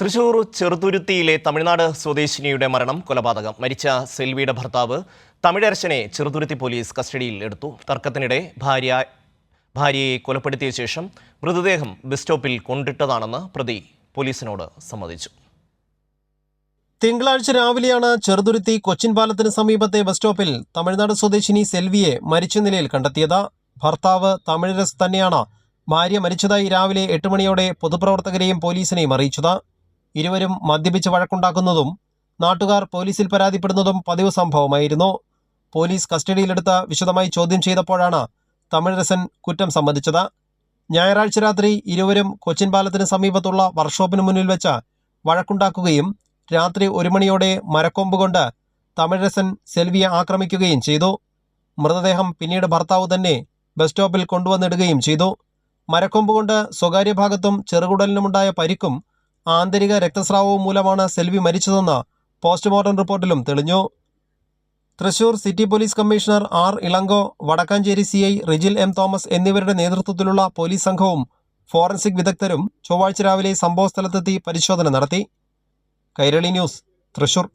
തൃശൂർ ചെറുതുരുത്തിയിലെ തമിഴ്നാട് സ്വദേശിനിയുടെ മരണം കൊലപാതകം. മരിച്ച സെൽവിയുടെ ഭർത്താവ് തമിഴരശനെ ചെറുതുരുത്തി പോലീസ് കസ്റ്റഡിയിൽ എടുത്തു. തർക്കത്തിനിടെ ഭാര്യ ഭാര്യയെ കൊലപ്പെടുത്തിയ ശേഷം മൃതദേഹം ബസ് സ്റ്റോപ്പിൽ കൊണ്ടിട്ടതാണെന്ന് പ്രതി പോലീസിനോട് സമ്മതിച്ചു. തിങ്കളാഴ്ച രാവിലെയാണ് ചെറുതുരുത്തി കൊച്ചിൻ പാലത്തിന് സമീപത്തെ ബസ് സ്റ്റോപ്പിൽ തമിഴ്നാട് സ്വദേശിനി സെൽവിയെ മരിച്ച നിലയിൽ കണ്ടെത്തിയത്. ഭർത്താവ് തമിഴരസ് തന്നെയാണ്. ഭാര്യ മരിച്ചതായി രാവിലെ എട്ട് മണിയോടെ പൊതുപ്രവർത്തകരെയും പോലീസിനെയും അറിയിച്ചത്. ഇരുവരും മദ്യപിച്ച് വഴക്കുണ്ടാക്കുന്നതും നാട്ടുകാർ പോലീസിൽ പരാതിപ്പെടുന്നതും പതിവ് സംഭവമായിരുന്നു. പോലീസ് കസ്റ്റഡിയിലെടുത്ത് വിശദമായി ചോദ്യം ചെയ്തപ്പോഴാണ് തമിഴരസൻ കുറ്റം സമ്മതിച്ചത്. ഞായറാഴ്ച രാത്രി ഇരുവരും കൊച്ചിൻ പാലത്തിന് സമീപത്തുള്ള വർക്ക്ഷോപ്പിന് മുന്നിൽ വെച്ച് വഴക്കുണ്ടാക്കുകയും രാത്രി ഒരു മണിയോടെ മരക്കൊമ്പ് കൊണ്ട് തമിഴരസൻ സെൽവിയെ ആക്രമിക്കുകയും ചെയ്തു. മൃതദേഹം പിന്നീട് ഭർത്താവ് തന്നെ ബസ് സ്റ്റോപ്പിൽ കൊണ്ടുവന്നിടുകയും ചെയ്തു. മരക്കൊമ്പ് കൊണ്ട് സ്വകാര്യ ഭാഗത്തും ചെറുകുടലിനുമുണ്ടായ പരിക്കും ആന്തരിക രക്തസ്രാവവും മൂലമാണ് സെൽവി മരിച്ചതെന്ന് പോസ്റ്റ്മോർട്ടം റിപ്പോർട്ടിലും തെളിഞ്ഞു. Thrissur city police commissioner R Elango Vadakkanchery C I Rijil M Thomas എന്നിവരുടെ നേതൃത്വത്തിലുള്ള പോലീസ് സംഘവും ഫോറൻസിക് വിദഗ്ധരും ചൊവ്വാഴ്ച രാവിലെ സംഭവസ്ഥലത്തെത്തി പരിശോധന നടത്തി. കൈരളി ന്യൂസ് തൃശൂർ.